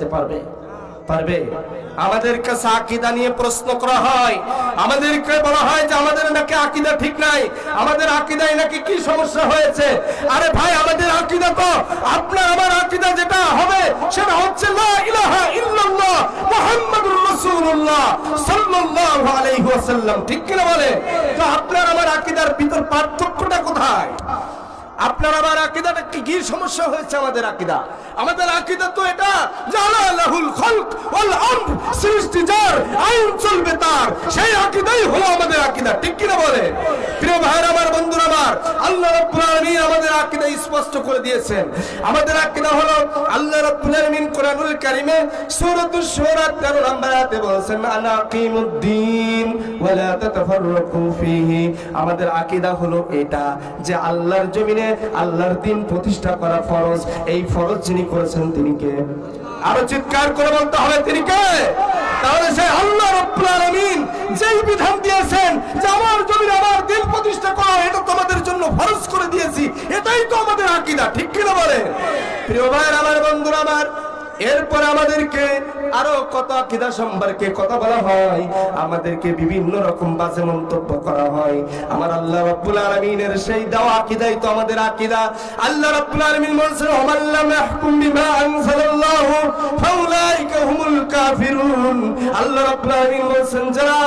পারবে? পারবে? আকিদা নিয়ে প্রশ্ন করা হয়। আমাদেরকে বলা হয় যে আমাদের নাকি আকিদা ঠিক নাই। আমাদের আকিদায় নাকি কি সমস্যা হয়েছে? আরে ভাই, আমাদের আকিদা তো আপনার, আমার আকিদা যেটা হবে, সেটা হচ্ছে লা ইলাহা ইল্লাল্লাহ মুহাম্মাদুর রাসূলুল্লাহ সাল্লাল্লাহু আলাইহি ওয়াসাল্লাম। ঠিক কি না বলে? তো আপনার, আমার আকিদার ভিতর পার্থক্যটা কোথায়? আপনার আমার আকিদাটা কি সমস্যা হয়েছে আমাদের আকিদা? আমাদের আকিদা তো এটা জালা লাহুল খলক। সৃষ্টি যার, আইন চলবে তার। সেই হলো আমাদের আকিদা, ঠিক বলে? প্রিয় আমার আমার, আল্লাহ আলামিন আমাদের স্পষ্ট করে দিয়েছেন। আমাদের হলো আল্লাহ আলামিন কোরআনুল কারীমে সূরাতুশ শুরা 13 নম্বর আয়াতে বলেছেন আনা আকিমুদ্দিন ওয়ালা তাতাফাররাকু ফীহি। আমাদের হলো এটা, যে আল্লাহর জমিনে আল্লাহর দিন প্রতিষ্ঠা করা ফরজ। এই ফরজ যিনি করেছেন তিনি কে? আরও চিৎকার করে বলতে হবে তিনি কে? তাহলে সে আল্লাহ রব্বুল আলামিন যেই বিধান দিয়েছেন যে আমার জমির আমার দিন প্রতিষ্ঠা করা, এটা তোমাদের জন্য ফরজ করে দিয়েছি, এটাই তো আমাদের আকীদা, ঠিক কিনা বলে? প্রিয় ভাইয়ের, আমার বন্ধুরা, আমার এরপর আমাদেরকে আরও কত আকিদা সম্পর্কে কথা বলা হয়, আমাদেরকে বিভিন্ন রকম বাজে মন্তব্য করা হয়। আমার আল্লাহ রাব্বুল আলামিনের সেই দেওয়া আকিদাই তো আমাদের আকিদা। আল্লাহ রাব্বুল আলামিন বলেছেন ইয়াহকুম বিমা ফাউলাইকা হুমুল কাফিরুন। আল্লাহ রাব্বুল আলামিন যারা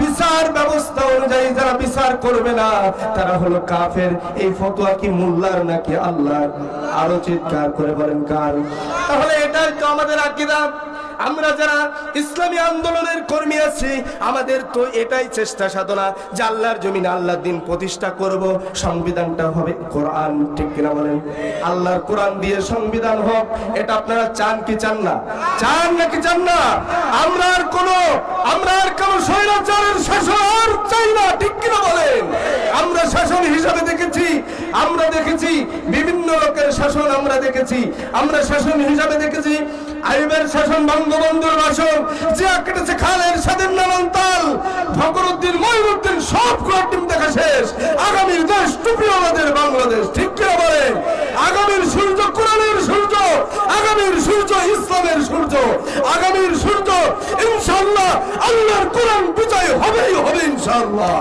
বিচার ব্যবস্থা অনুযায়ী যারা বিচার করবে না, তারা হলো কাফের। এই ফতোয়া কি মোল্লার নাকি আল্লাহর? আরও চিৎকার করে বলেন কার তাহলে এটাই তো আমাদের আকিদা। আমরা যারা ইসলামী আন্দোলনের কর্মী আছি, আমাদের তো এটাই চেষ্টা সাধনা যে আল্লাহর জমিনে আল্লাহর দিন প্রতিষ্ঠা করব। সংবিধানটা হবে কোরআন, ঠিক কিনা বলেন? আল্লাহর কোরআন দিয়ে সংবিধান হোক, এটা আপনারা চান কি চান না? চান নাকি চান না? আমরা আর কোনো, আমরা আর কোনো স্বৈরাচারের শাসন আর চাই না, ঠিক কিনা বলেন? আমরা শাসন হিসাবে দেখেছি, আমরা দেখেছি বিভিন্ন লোকের শাসন আমরা দেখেছি, আমরা শাসন হিসাবে দেখেছি আইবের শাসন বঙ্গবন্ধুর শাসন, যে কেটেছে খালের স্বাধীন নানান তাল ফকরুদ্দিন মহিনুদ্দিন, সব কয়েকদিন দেখা শেষ। আগামীর দেশ টুপি আমাদের বাংলাদেশ, ঠিক কিনা বলেন? আগামীর সূর্য কোরআনের সূর্য, আগামীর সূর্য ইসলামের সূর্য, আগামীর সূর্য আল্লাহর কোরআন বিজয় হবেই হবে ইনশাআল্লাহ।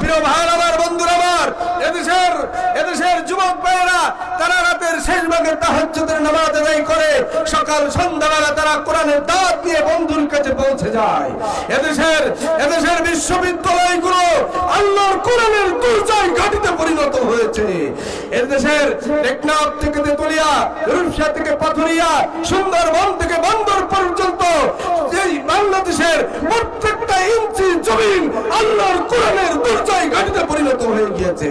প্রিয় ভাই আমার বন্ধুরা, আমার এদেশের এদেশের যুবক ভাইয়েরা, তারা রাতের শেষ ভাগের তাহাজ্জুদের নামাজ আদায় করে, সকাল, সন্ধ্যাবেলা তারা কোরআনের দাঁত নিয়ে বন্ধুর কাছে পৌঁছে যায়। এদেশের এদেশের বিশ্ববিদ্যালয়গুলো আল্লাহর কোরআনের দুর্জয় ঘাটিতে পরিণত হয়েছে। এদেশের টেকনাফ থেকে তেতুলিয়া থেকে পাথুরিয়া, সুন্দরবন থেকে বন্দর পর্যন্ত এই বাংলাদেশের প্রত্যেকটা ইঞ্চি জমিন আল্লাহর কোরআনের দুর্জয় ঘাটিতে পরিণত হয়ে গিয়েছে।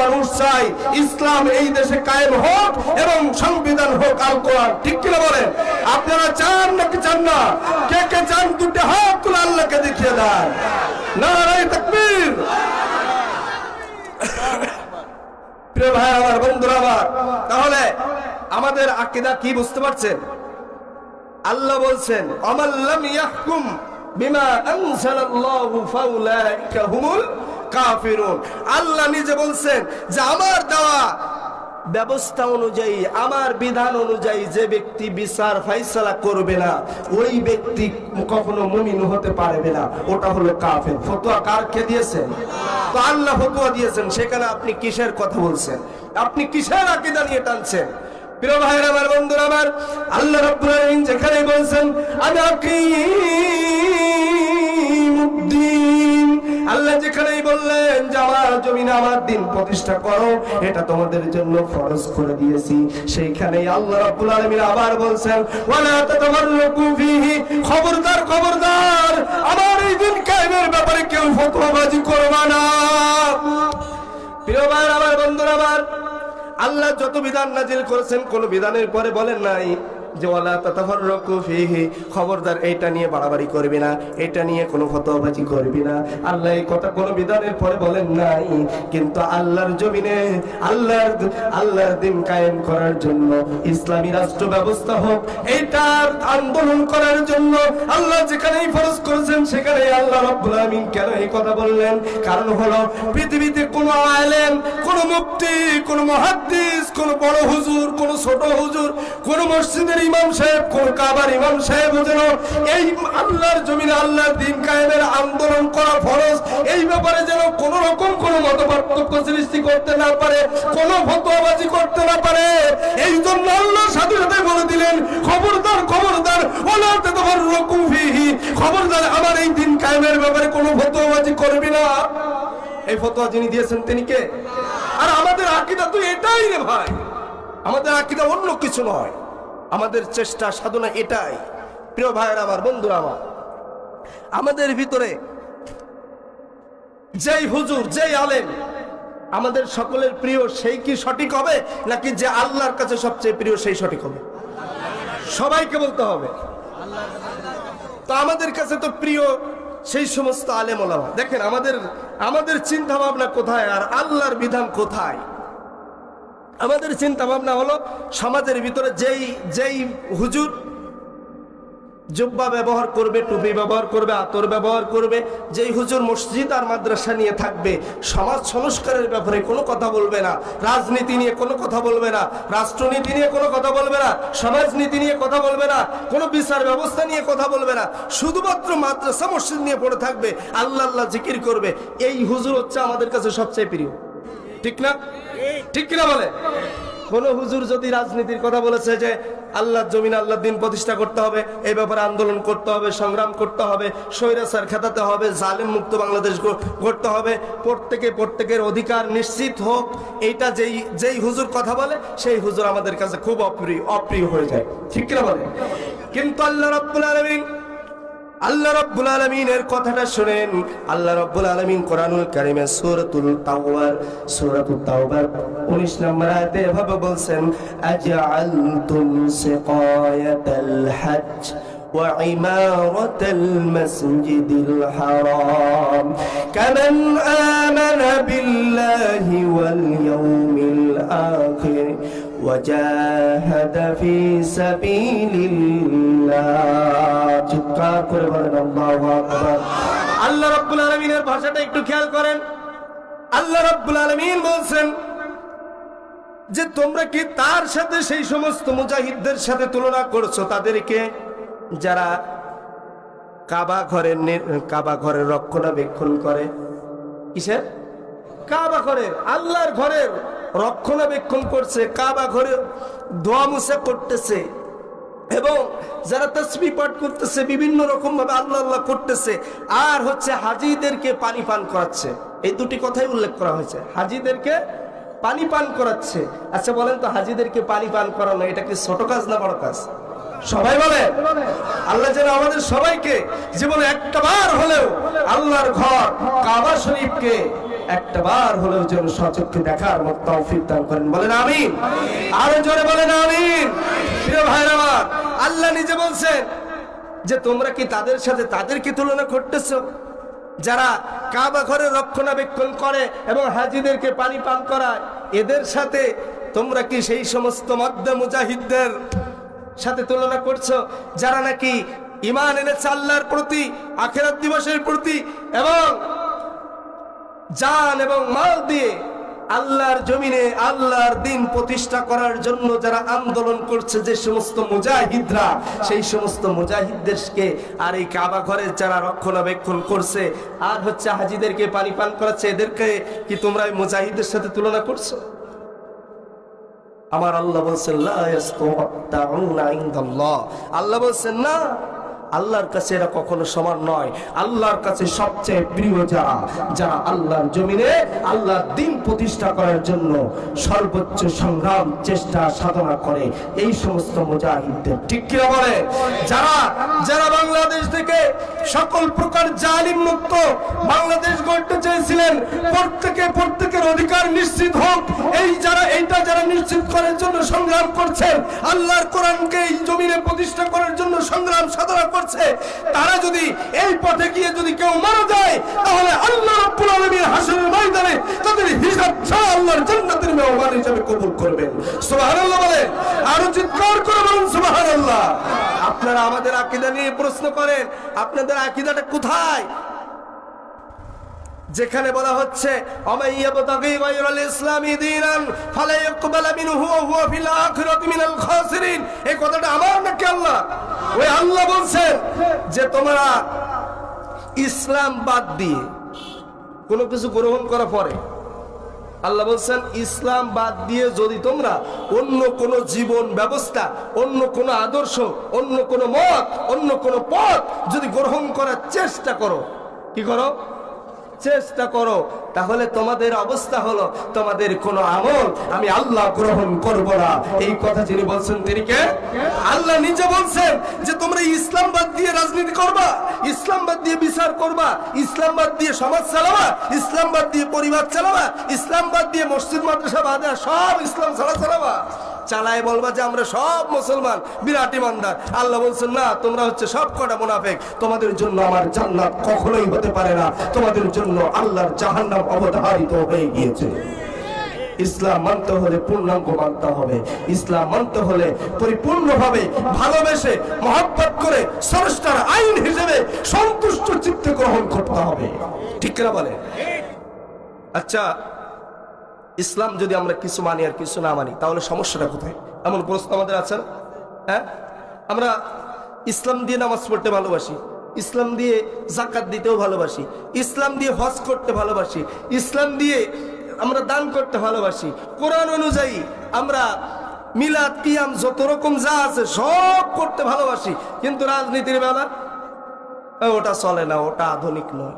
মানুষ চাই ইসলাম এই দেশে কায়েম হোক এবং সংবিধান হোক ঠিক বলেন? আপনারা চান নাকি চান না? কে কে চান দুটো হাত আল্লাহকে দেখিয়ে নারাই তাকবীর। প্রিয় ভাই, আমার বন্ধুরা, আমার। তাহলে আমাদের আকিদা কি বুঝতে পারছেন? আল্লাহ বলছেন অমাল্লাম ইয়াহকুম বিমা আনসালাল্লাহু ফাউলাইকা হুমুল কাফিরুন। আল্লাহ নিজে বলছেন যে, আমার দেওয়া ব্যবস্থা অনুযায়ী, আমার বিধান অনুযায়ী যে ব্যক্তি বিচার ফাইসালা করবে না, ওই ব্যক্তি কখনো মুমিন হতে পারবে না। ওটা হলো কাফের। ফতোয়া কার কে দিয়েছেন? তো আল্লাহ ফতোয়া দিয়েছেন। সেখানে আপনি কিসের কথা বলছেন? আপনি কিসের আকিদা নিয়ে টানছেন? আমার বন্ধুরা, আমার আল্লাহ রাব্বুল আলামিন যেখানে বলছেন, আমি যেখানেই বললেন যে, আমার জমিনে আমার দিন প্রতিষ্ঠা করো, এটা তোমাদের জন্য ফরজ করে দিয়েছি। সেইখানেই আল্লাহ রাব্বুল আলামিন আবার বলছেন, ওয়ালা তাতামাররাকু ফীহি। খবরদার খবরদার, আমার এই দিন কায়েমের ব্যাপারে কেউ ফতোয়াবাজি করবে না। প্রিয় ভাই আমার বন্ধুরা, আমার আল্লাহ যত বিধান নাজিল করেছেন, কোন বিধানের পরে বলেন নাই। যে ওয়ালা তাতাফাররাকু ফিহি, খবরদার এইটা নিয়ে বাড়াবাড়ি করবি না এটা নিয়ে কোনো ফতোয়াবাজি করবি না। আল্লাহ এই কথা কোনো বিধানের পরে বলেন নাই, কিন্তু আল্লাহর জমিনে, আল্লাহর আল্লাহর দিন কায়েম করার জন্য, ইসলামী রাষ্ট্র ব্যবস্থা হোক, এইটার আন্দোলন করার জন্য আল্লাহ যেখানেই ফরজ করেছেন সেখানে আল্লাহ রব্বুল আমিন কেন এই কথা বললেন? কারণ হলো, পৃথিবীতে কোনো আলেম, কোন মুফতি, কোন মহাদ্দিস, কোন বড় হুজুর, কোন ছোট হুজুর, কোন মসজিদের ইমাম সাহেব কাবার ইমাম সাহেব যেন এই আল্লাহর জমিনে আল্লাহর দিন কায়েমের আন্দোলন করা ফরজ। এই ব্যাপারে যেন কোন রকম কোন মত পার্থক্য সৃষ্টি করতে না পারে, কোন ফতোয়াবাজি করতে না পারে। এই জন্য আল্লাহ সাথে সাথে বলে দিলেন, খবরদার খবরদার, ওলা তাতাফাররাকু ফিহি। খবরদার, আমার এই দিন কায়েমের ব্যাপারে কোনো ফতোয়াবাজি করবি না। এই ফতোয়া যিনি দিয়েছেন তিনি কে? আর আমাদের আকীদা তো এটাই রে ভাই। আমাদের আকীদা অন্য কিছু নয়। আমাদের চেষ্টা, সাধনা এটাই। প্রিয় ভাইয়ের আমার বন্ধু আমার, আমাদের ভিতরে যেই হুজুর, যেই আলেম, আমাদের সকলের প্রিয় সেই কি সঠিক হবে, নাকি যে আল্লাহর কাছে সবচেয়ে প্রিয় সেই সঠিক হবে? সবাইকে বলতে হবে। তো আমাদের কাছে তো প্রিয় সেই সমস্ত আলেম ওলামা দেখেন, আমাদের আমাদের চিন্তা ভাবনা কোথায় আর আল্লাহর বিধান কোথায়? আমাদের চিন্তা ভাবনা হলো সমাজের ভিতরে যেই যেই হুজুর জুব্বা ব্যবহার করবে, টুপি ব্যবহার করবে, আতর ব্যবহার করবে, যেই হুজুর মসজিদ আর মাদ্রাসা নিয়ে থাকবে, সমাজ সংস্কারের ব্যাপারে কোনো কথা বলবে না, রাজনীতি নিয়ে কোনো কথা বলবে না, রাষ্ট্রনীতি নিয়ে কোনো কথা বলবে না, সমাজনীতি নিয়ে কথা বলবে না, কোনো বিচার ব্যবস্থা নিয়ে কথা বলবে না, শুধুমাত্র মাদ্রাসা, মসজিদ নিয়ে পড়ে থাকবে, আল্লাহ আল্লাহ জিকির করবে, এই হুজুর হচ্ছে আমাদের কাছে সবচেয়ে প্রিয়। ঠিক না? ঠিক কিনা বলে? কোন হুজুর যদি রাজনীতির কথা বলেছে যে আল্লাহ জমিন আল্লাহ দিন প্রতিষ্ঠা করতে হবে, এই ব্যাপারে আন্দোলন করতে হবে, সংগ্রাম করতে হবে স্বৈরাচার খেতাতে হবে, জালেম মুক্ত বাংলাদেশ করতে হবে, প্রত্যেকে প্রত্যেকের অধিকার নিশ্চিত হোক, এইটা যেই যেই হুজুর কথা বলে, সেই হুজুর আমাদের কাছে খুব অপ্রিয় অপ্রিয় হয়ে যায়। ঠিক কিনা বলে? কিন্তু আল্লাহ রাব্বুল আলামিন আল্লাহ রাব্বুল আলামিনের কথাটা শুনেন আল্লাহ রাব্বুল আলামিন কোরআনুল কারীমে সূরাতুল তাওবার সূরাতুল তাওবার 19 নম্বর আয়াতে এভাবে বলছেন আজআলতুম সিকায়াতাল হজ্জ وعمارة المسجد الحرام كمن آمن بالله واليوم الآخر وجاهد في سبيل الله চিৎকার করে বলেন আল্লাহু আকবার আল্লাহ রাব্বুল আলামিনের ভাষাটা একটু খেয়াল করেন আল্লাহ রাব্বুল আলামিন বলছেন যে তোমরা কি তার সাথে সেই সমস্ত মুজাহিদদের সাথে তুলনা করছো তাদেরকে যারা কাবা ঘরের নি- কাবা ঘরের রক্ষণাবেক্ষণ করে কিসের কাবা ঘরের আল্লাহর ঘরের রক্ষণাবেক্ষণ করছে, কাবা ঘরে দোয়া মুসা করতেছে, এবং যারা তসবি পাঠ করতেছে, বিভিন্ন রকম ভাবে আল্লাহ আল্লাহ করতেছে, আর হচ্ছে হাজিদেরকে পানি পান করাচ্ছে। এই দুটি কথাই উল্লেখ করা হয়েছে। হাজিদেরকে পানি পান করাচ্ছে। আচ্ছা বলেন তো, হাজিদেরকে পানি পান করানো, এটা কি ছোট কাজ না বড় কাজ? সবাই বলে? আল্লাহ যেন আমাদের সবাইকে জীবনে একটা বার হলেও আল্লাহর ঘর, কাবা শরীফকে একটা বার হলেও যেন সচক্ষে দেখার মতো তৌফিক দান করেন। বলেন আমিন। আরও জোরে বলেন আমিন। প্রিয় ভাইরা আমার, আল্লাহ নিজে বলছেন যে তোমরা কি তাদের সাথে তাদেরকে তুলনা করতেছো? যারা কাবা ঘরের রক্ষণাবেক্ষণ করে এবং হাজিদেরকে পানি পান করায়, এদের সাথে তোমরা কি সেই সমস্ত মধ্যে মুজাহিদদের সাথে তুলনা করছ? যারা নাকি ইমান এনেছে আল্লাহর প্রতি, আখেরাত দিবসের প্রতি, এবং জান এবং মাল দিয়ে আল্লাহর জমিনে আল্লাহর দিন প্রতিষ্ঠা করার জন্য যারা আন্দোলন করছে, যে সমস্ত মুজাহিদরা, সেই সমস্ত মুজাহিদদেরকে আর এই কাবা ঘরে যারা রক্ষণাবেক্ষণ করছে, আর হচ্ছে হাজিদেরকে পানি পান করাচ্ছে, এদেরকে কি তোমরা এই মুজাহিদের সাথে তুলনা করছ? আমার আল্লাহ বলছেন আল্লাহ বলছেন, না আল্লাহর কাছে এরা কখনো সমান নয়। আল্লাহর কাছে সবচেয়ে প্রিয় যারা যারা আল্লাহর জমিনে আল্লাহর দিন প্রতিষ্ঠা করার জন্য সর্বোচ্চ সংগ্রাম, চেষ্টা, সাধনা করে। এই সমস্ত মুজাহিদদের। ঠিক কিনা বলে? যারা যারা বাংলাদেশ থেকে সকল প্রকার জালিম মুক্ত বাংলাদেশ গড়তে চেয়েছিলেন, প্রত্যেকে প্রত্যেকের অধিকার নিশ্চিত হোক। এই যারা, এইটা যারা নিশ্চিত করার জন্য সংগ্রাম করছেন, আল্লাহর কোরআনকে এই জমিনে প্রতিষ্ঠা করার জন্য সংগ্রাম, সাধনা করছে, তারা যদি এই পথে গিয়ে যদি কেউ মারা যায়, তাহলে আল্লাহ রাব্বুল আলামিন হাসরের ময়দানে তাদের হিসাব ছাড়া আল্লাহর জান্নাতের মেহমান হিসেবে কবুল করবেন। সুবহানাল্লাহ বলেন, আরও চিৎকার করে বলুন, সুবহানাল্লাহ। আপনারা আমাদের আকীদা নিয়ে প্রশ্ন করেন, আপনাদের আকীদাটা কোথায়? আখিরাতি মিনাল খাসিরিন। এই কথাটা আমার নাকি আল্লাহ? ওই আল্লাহ বলছেন যে, তোমরা ইসলাম বাদ দিয়ে কোনো কিছু গ্রহণ করার পরে, আল্লাহ বলছেন, ইসলাম বাদ দিয়ে যদি তোমরা অন্য কোন জীবন ব্যবস্থা, অন্য কোন আদর্শ, অন্য কোন মত, অন্য কোন পথ যদি গ্রহণ করার চেষ্টা করো, কি করো? চেষ্টা করো, তাহলে তোমাদের অবস্থা হলো, তোমাদের কোন আমল আমি আল্লাহ গ্রহণ করব না। এই কথা যিনি বলছেন, তিনি কে? আল্লাহ নিজে বলছেন যে, তোমরা ইসলামবাদ দিয়ে রাজনীতি করবা, ইসলামবাদ দিয়ে বিচার করবা, ইসলামবাদ দিয়ে সমাজ চালাবা, ইসলামবাদ দিয়ে পরিবার চালাবা, ইসলামবাদ দিয়ে মসজিদ, মাদ্রাসা বাদা সব ইসলাম ছাড়া চালাবা। চালায় বলবা যে আমরা সব মুসলমান, বিরাট ইমানদার। আল্লাহ বলছেন, না, তোমরা হচ্ছে সব কটা মুনাফেক। তোমাদের জন্য আমার জান্নাত কখনোই হতে পারে না। তোমাদের জন্য আল্লাহর জাহান্নাম অবধারিত হয়ে গিয়েছে। ইসলাম মানতে হলে পূর্ণাঙ্গ মানতে হবে। ইসলাম মানতে হলে পরিপূর্ণভাবে ভালোবেসে, মহব্বত করে, স্রষ্টার আইন হিসেবে সন্তুষ্ট চিত্তে গ্রহণ করতে হবে। ঠিক কিনা বলে আচ্ছা ইসলাম যদি আমরা কিছু মানি আর কিছু না মানি, তাহলে সমস্যাটা কোথায়? এমন প্রশ্ন আমাদের আছে হ্যাঁ? আমরা ইসলাম দিয়ে নামাজ পড়তে ভালোবাসি, ইসলাম দিয়ে জাকাত দিতেও ভালোবাসি, ইসলাম দিয়ে হজ করতে ভালোবাসি, ইসলাম দিয়ে আমরা দান করতে ভালোবাসি। কোরআন অনুযায়ী আমরা মিলাদ, কিয়াম, যত রকম যা আছে সব করতে ভালোবাসি, কিন্তু রাজনীতির বেলা ওটা চলে না, ওটা আধুনিক নয়।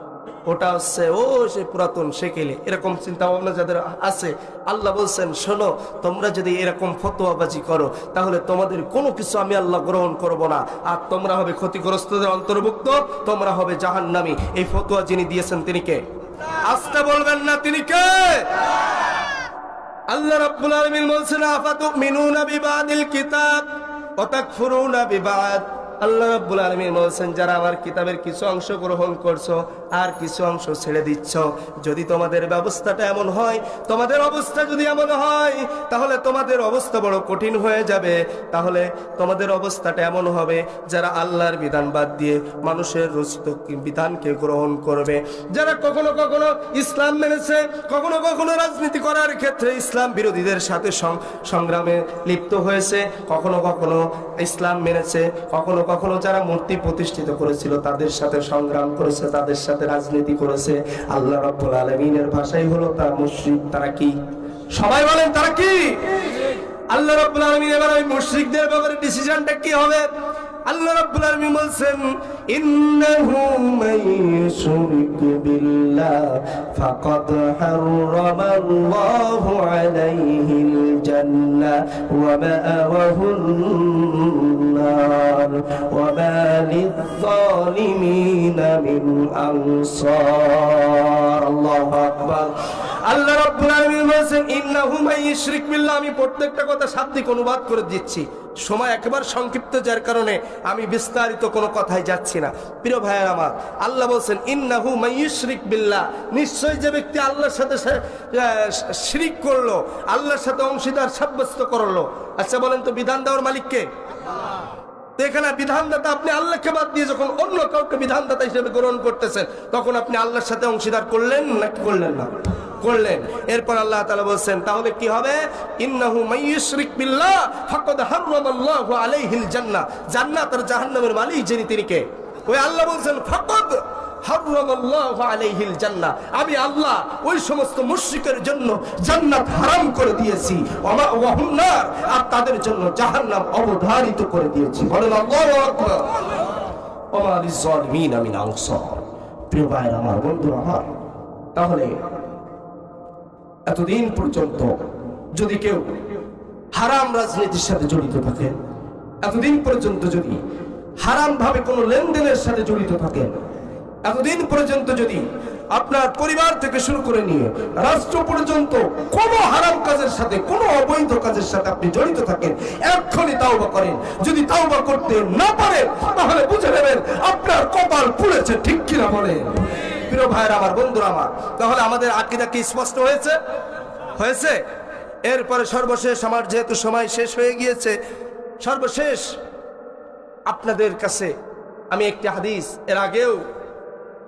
ওটা হচ্ছে, ও সে পুরাতন সেকেলে। এরকম চিন্তা ভাবনা যাদের আছে, আল্লাহ বলছেন, শোনো, তোমরা যদি এরকম ফতোয়াবাজি করো, তাহলে তোমাদের কোনো কিছু আমি আল্লাহ গ্রহণ করব না। আর তোমরা হবে ক্ষতিগ্রস্তদের অন্তর্ভুক্ত, তোমরা হবে জাহান্নামী। এই ফতোয়া যিনি দিয়েছেন, তিনি কে? আসতে বলবেন না, তিনি কে? আল্লাহ রাব্বুল আলামিন বলছেন, আফাতুমিনুনা বিবাদিল কিতাব ওয়া তাকফুরুনা বিবাদ। আল্লাহ রাব্বুল আলামিন বলছেন, যারা আমার কিতাবের কিছু অংশ গ্রহণ করছ আর কিছু অংশ ছেড়ে দিচ্ছ, যদি তোমাদের ব্যবস্থাটা এমন হয়, তোমাদের অবস্থা যদি এমন হয়, তাহলে তোমাদের অবস্থা বড় কঠিন হয়ে যাবে। তাহলে তোমাদের অবস্থাটা এমন হবে, যারা আল্লাহর বিধান বাদ দিয়ে মানুষের রচিত বিধানকে গ্রহণ করবে। যারা কখনো কখনো ইসলাম মেনেছে, কখনো কখনো রাজনীতি করার ক্ষেত্রে ইসলাম বিরোধীদের সাথে সংগ্রামে লিপ্ত হয়েছে, কখনো কখনো ইসলাম মেনেছে, কখনো কখনো যারা মূর্তি প্রতিষ্ঠিত করেছিল তাদের সাথে সংগ্রাম করেছে তাদের সাথে রাজনীতি করেছে। আল্লাহ রব্বুল আলমিনের ভাষাই হলো তারা মুশ্রিক তারা কি? সবাই বলেন তারা কি? আল্লাহ রব্বুল আলমিন এবার ওই মুশ্রিকদের ব্যাপারে ডিসিশনটা কি হবে? আল্লাহ রাব্বুল আলামিন বলছেন, ইন্নাহু ইউশরিক বিল্লাহ, ফাকাদ হারামাল্লাহু আলাইহিল জান্নাহ, ওয়া মাআওয়াহুন নার, ওয়া মা লিয-যালিমিনা মিন আনসার। আল্লাহু আকবার। আল্লাহ রাব্বুল আলামিন বলেন ইন্নাহু মান বিল্লাহ। আমি প্রত্যেকটা কথা শাব্দিক অনুবাদ করে দিচ্ছি। সময় একেবারে সংক্ষিপ্ত, যার কারণে আমি বিস্তারিত কোনো কথায় যাচ্ছি না। প্রিয় ভাইয়ের আমার, আল্লাহ বলছেন, ইন্নাহু ইউশরিক বিল্লাহ। নিশ্চয় যে ব্যক্তি আল্লাহর সাথে শিরিক করল, আল্লাহর সাথে অংশীদার সাব্যস্ত করল। আচ্ছা বলেন তো, বিধান দেওয়ার মালিককে এখানে বিধানদাতা আপনি আল্লাহকে বাদ দিয়ে যখন অন্য কাউকে বিধানদাতা হিসেবে গ্রহণ করতেছেন, তখন আপনি আল্লাহর সাথে অংশীদার করলেন নাকি করলেন না? করলেন। এরপর আল্লাহ তাআলা বলছেন, তাহলে কি হবে? আর জাহান্নামের মালিক যিনি, তিনি কে? ওই আল্লাহ বলছেন আমি আল্লাহ ওই সমস্ত মুশরিকের জন্য জান্নাত হারাম করে দিয়েছি। আর তাদের জন্য জাহান্নাম অবধারিত করে দিয়েছি। আমার বন্ধুরা, আমার। তাহলে এতদিন পর্যন্ত যদি কেউ হারাম রাজনীতির সাথে জড়িত থাকে, এতদিন পর্যন্ত যদি হারাম ভাবে কোনো লেনদেনের সাথে জড়িত থাকেন এতদিন পর্যন্ত যদি আপনার পরিবার থেকে শুরু করে নিয়ে রাষ্ট্র পর্যন্ত কোনো হারাম কাজের সাথে, কোনো অবৈধ কাজের সাথে আপনি জড়িত থাকেন, এক্ষুনি তাওবা করেন। যদি তাওবা করতে না পারেন, তাহলে বুঝে নেবেন আপনার কপাল পুড়েছে, ঠিক কিনা বলেন? প্রিয় ভাইয়ের আমার, বন্ধুরা আমার, তাহলে আমাদের আকিদা কি স্পষ্ট হয়েছে? হয়েছে? এরপরে সর্বশেষ আমার যেহেতু সময় শেষ হয়ে গিয়েছে, সর্বশেষ আপনাদের কাছে আমি একটি হাদিস, এর আগেও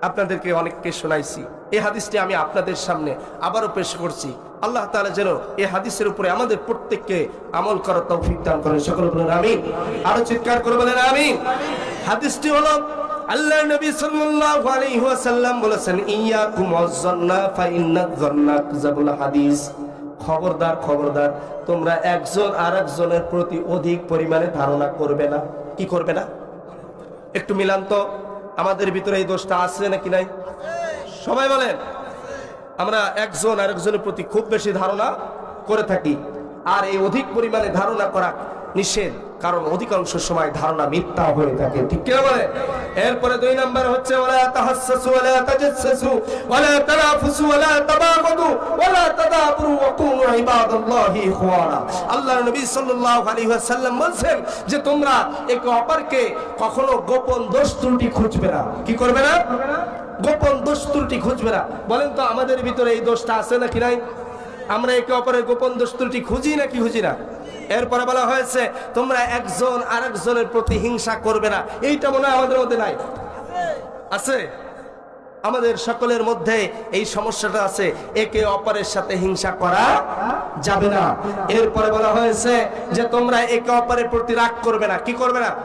আপনাদেরকে অনেককে শোনাইছি। এই হাদিসটি আমি আপনাদের সামনে আবারও পেশ করছি। আল্লাহ তাআলা যেন এই হাদিসের উপরে আমাদের প্রত্যেককে আমল করার তৌফিক দান করেন। সকল বলেন আমি আরও চিৎকার করে বলেন আমি হাদিসটি হলো আল্লাহ নবী সাল্লাল্লাহু আলাইহি ওয়াসাল্লাম বলেছেন, ইয়াকুম ওয়াজ-যান্না ফা ইন্নাজ-যান্না কাযাবুল হাদিস। খবরদার খবরদার, তোমরা একজন আরেকজনের প্রতি অধিক পরিমাণে ধারণা করবে না। কি করবে না? একটু মিলান তো, আমাদের ভিতরে এই দোষটা আছে নাকি নাই? সবাই বলেন, আমরা একজন আরেকজনের প্রতি খুব বেশি ধারণা করে থাকি, আর এই অধিক পরিমাণে ধারণা করা নিষেধ। কারণ অধিকাংশ সময় ধারণা মিথ্যা হয়ে থাকে। ঠিক কিনা বলে? এরপরে দুই নাম্বার হচ্ছে, ওয়ালা তাহাসসু ওয়ালা তাজাসসু ওয়ালা তানাফুসু ওয়ালা তাবাগাদু, ওয়ালা তাদাবুরু ওয়া কুনু ইবাদাল্লাহি ইখওয়ানা। আল্লাহর নবী সাল্লাল্লাহু আলাইহি ওয়াসাল্লাম বলেন যে, তোমরা একে অপরকে কখনো গোপন দোষ ত্রুটি খুঁজবে না। কি করবে না? গোপন দোষ ত্রুটি খুঁজবে না। বলেন তো, আমাদের ভিতরে এই দোষটা আছে নাকি নাই? আমরা একে অপরের গোপন দোষ ত্রুটি খুঁজি নাকি খুঁজি না? এরপরে বলা হয়েছে, তোমরা একজন আরেকজনের প্রতি হিংসা করবে না। এইটা মনে হয় আমাদের মধ্যে নাই। আছে? আমাদের সকলের মধ্যে এই সমস্যাটা আছে। একে অপরের সাথে হিংসা করা যাবে না। এরপরে বলা হয়েছে যে, তোমরা একে অপরের প্রতি রাগ করবে না। কি করবে না?